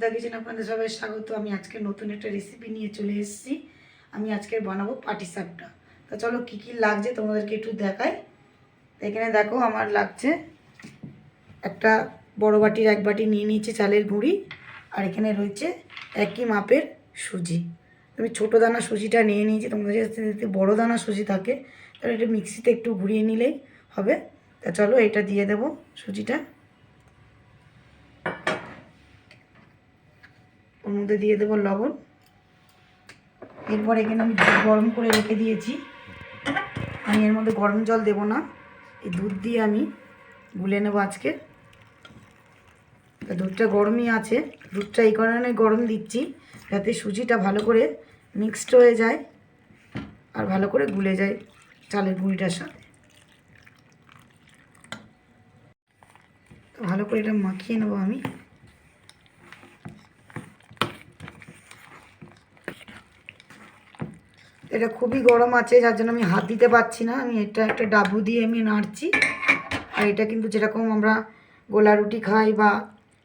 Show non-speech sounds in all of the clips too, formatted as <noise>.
কবিতা kitchen আপনাদের সবাই স্বাগত। আমি আজকে নতুন একটা রেসিপি নিয়ে চলে এসেছি। আমি আজকে বানাবো পাটি সাপটা। তো চলো কী কী লাগছে তোমাদেরকে একটু দেখাই। এখানে দেখো আমার লাগছে একটা বড় বাটির এক বাটি নিয়ে নিয়েছি চালের গুঁড়ি আর এখানে রয়েছে একই মাপের সুজি। আমি ছোটো দানা সুজিটা নিয়ে নিয়েছি, তোমাদের যদি বড়ো দানা সুজি থাকে, তাহলে এটা মিক্সিতে একটু ঘুরিয়ে নিলেই হবে। তা চলো এটা দিয়ে দেবো সুজিটা। ওর মধ্যে দিয়ে দেবো লবণ। এরপর এখানে আমি দুধ গরম করে রেখে দিয়েছি। আমি এর মধ্যে গরম জল দেব না। এই দুধ দিয়ে আমি গুলে নেব আজকে। দুধটা গরমই আছে। দুধটা এই কারণে গরম দিচ্ছি যাতে সুজিটা ভালো করে মিক্সড হয়ে যায় আর ভালো করে গুলে যায় চালের গুঁড়িটার সাথে। ভালো করে এটা মাখিয়ে নেব আমি। এটা খুবই গরম আছে, যার জন্য আমি হাত দিতে পারছি না। আমি এটা একটা ডাবু দিয়ে আমি নাড়ছি। আর এটা কিন্তু যেরকম আমরা গোলা রুটি খাই বা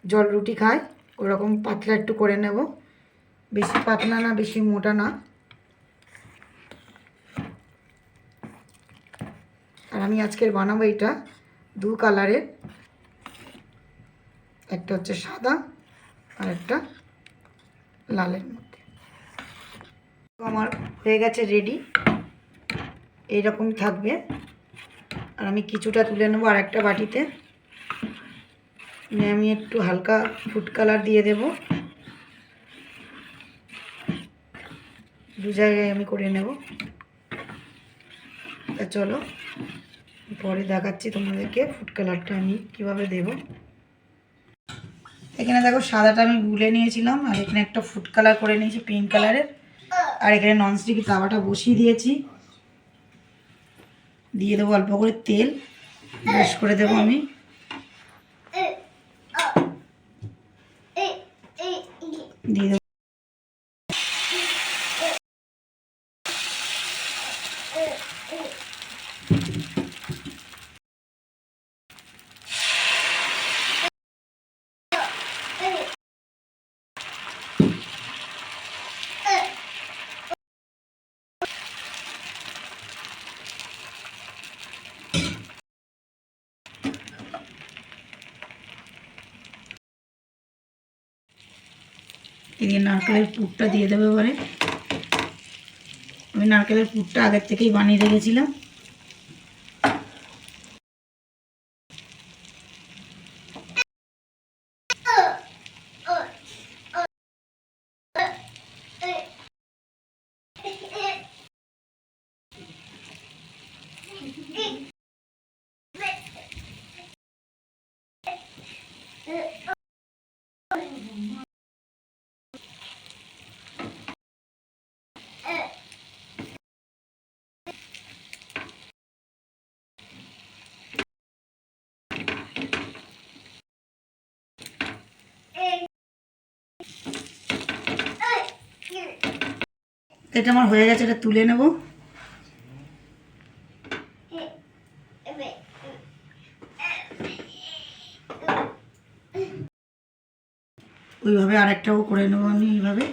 জল রুটি খাই, ওরকম পাতলা একটু করে নেব। বেশি পাতলা না, বেশি মোটা না। আর আমি আজকের বানাবো এটা দু কালারের। একটা হচ্ছে সাদা আর একটা লালের মধ্যে। আমার হয়ে গেছে রেডি এইরকম থাকবে। আর আমি কিছুটা তুলে নেব আর একটা বাটিতে আমি একটু হালকা ফুড কালার দিয়ে দেব। দু জায়গায় আমি করে নেব। তা চলো, পরে দেখাচ্ছি তোমাদেরকে ফুড কালারটা আমি কীভাবে দেব। এখানে দেখো সাদাটা আমি গুলে নিয়েছিলাম, আর এখানে একটা ফুড কালার করে নিয়েছি পিঙ্ক কালারের আর এখানে ননস্টিক তাওয়াটা বসিয়ে দিয়েছি। দিয়ে দেবো অল্প করে তেল। ব্রাশ করে দেবো আমি। দিয়ে দেবো। এদিকে নারকেলের পুরটা দিয়ে দেবে এবারে। আমি নারকেলের পুরটা আগের থেকেই বানিয়ে রেখেছিলাম। এটা আমার হয়ে গেছে এটা তুলে নেব। ওইভাবে আরেকটাও করে নেব আমি এইভাবে।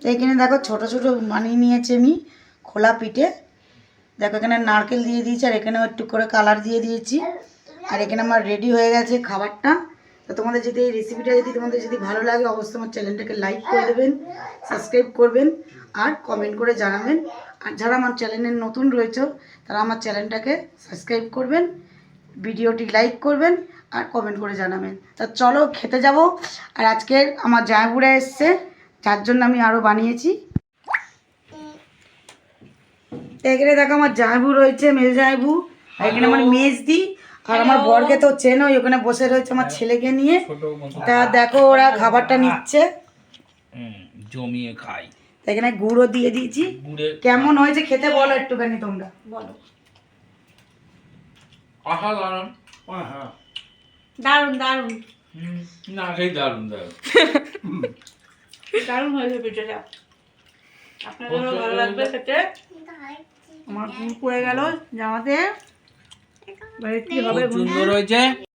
তো এখানে দেখো ছোট ছোট বানিয়ে নিয়েছি আমি খোলা পিঠে। দেখো এখানে নারকেল দিয়ে দিয়েছি আর এখানেও একটু করে কালার দিয়ে দিয়েছি। আর এখানে আমার রেডি হয়ে গেছে খাবারটা। তো তোমাদের যদি এই রেসিপিটা যদি তোমাদের যদি ভালো লাগে, অবশ্যই আমার চ্যানেলটাকে লাইক করে দেবেন সাবস্ক্রাইব করবেন আর কমেন্ট করে জানাবেন। আর যারা আমার চ্যানেলে নতুন রয়েছে, তারা আমার চ্যানেলটাকে সাবস্ক্রাইব করবেন, ভিডিওটি লাইক করবেন আর কমেন্ট করে জানাবেন। তা চলো খেতে যাব। আর আজকের আমার জায়বুড়া এসছে। যার জন্য আমি আরও বানিয়েছি। তো এখানে দেখো আমার জায়বু রয়েছে মেজ জায়বু আর এখানে আমার মেজদি আর আমার বরকে তো চেনই ওখানে বসে রয়েছে আমার ছেলেকে নিয়ে। তা দেখো ওরা খাবারটা নিচ্ছে। হুম, জমিয়ে খাই এখানে গুঁড়ো দিয়ে দিয়েছি। কেমন হয়েছে খেতে বলো একটুখানি তোমরা। বলো। অসাধারণ হ্যাঁ। দারুণ দারুণ। না সেই দারুণ দারুণ। <laughs> দারুণ হয়েছে পিঠাটা আপনাদেরও ভালো লাগবে খেতে। আমার ঘুম পড়ে গেল জামাতে। কি হবে সুন্দর হয়েছে